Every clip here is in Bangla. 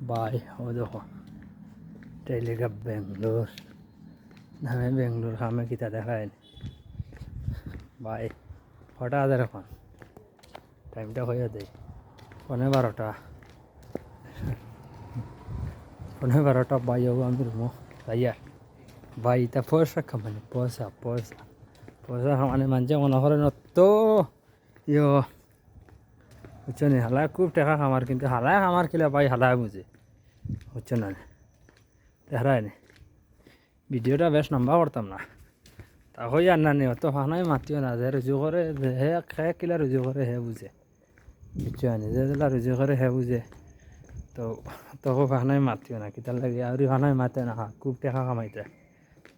ভাই ও দেখো টেলিগা বেঙ্গলোর নামে বেঙ্গলোর খামে কিতা দেখায় ভাই কটা হাজার এখন টাইমটা হয়ে দেয় পনেরো বারোটা পনেরো বারোটা ভাই হব আমি রুমো ভাইয়া ভাই তা পয়সা খামানি পয়সা পয়সা পয়সা খামানি মানছে মনে করেন তো ইয় বুঝছ নি? হালায় খুব টাকা খামার কিন্তু হালায় খামার কিলা ভাই হালায় বুঝে বুঝছ না দেখায় নি? ভিডিওটা বেশ লম্বা করতাম না। তা হই আর না নি অত ফানাই মাতিও না। যে রুজু করে হে খেয়ে কিলা রুজু করে হে বুঝে বুঝছ নি? যে রুজু করে হে বুঝে তো, তোকে ফানাই মাতিও না। কিতার লাগে আর ফানাই মাতে না খুব টেকা কামাইতে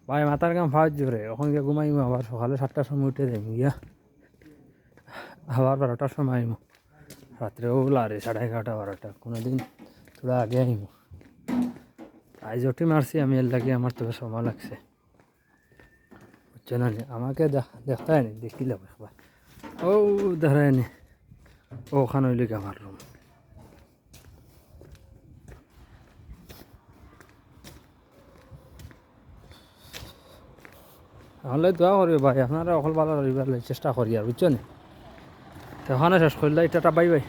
ভাই মাথার কাম ফাওয়ার জোরে ওখান গিয়ে ঘুমাইমু আবার সকালে সাতটার সময় উঠে যাইমু গিয়া আবার বারোটার সময় আইমু। রাত্রে ওগুলা রে সাড়ে এগারোটা, বারোটা। কোনো দিন তোরা আগে আইমু আজ ওটি মারছি, আমি এর লাগে আমার তবে সময় লাগছে। বুঝছ না আমাকে দেখ- দেখতে হয়নি দেখিলাম একবার। ও দাঁড়ায় নি। ওখানে হইলে কি আমার রুম তাহলে দোয়া করি ভাই, আপনারা অকল ভালো চেষ্টা করি আর বুঝছ নি? তো হ্যাঁ শেষ করলে এটা বাই বাই।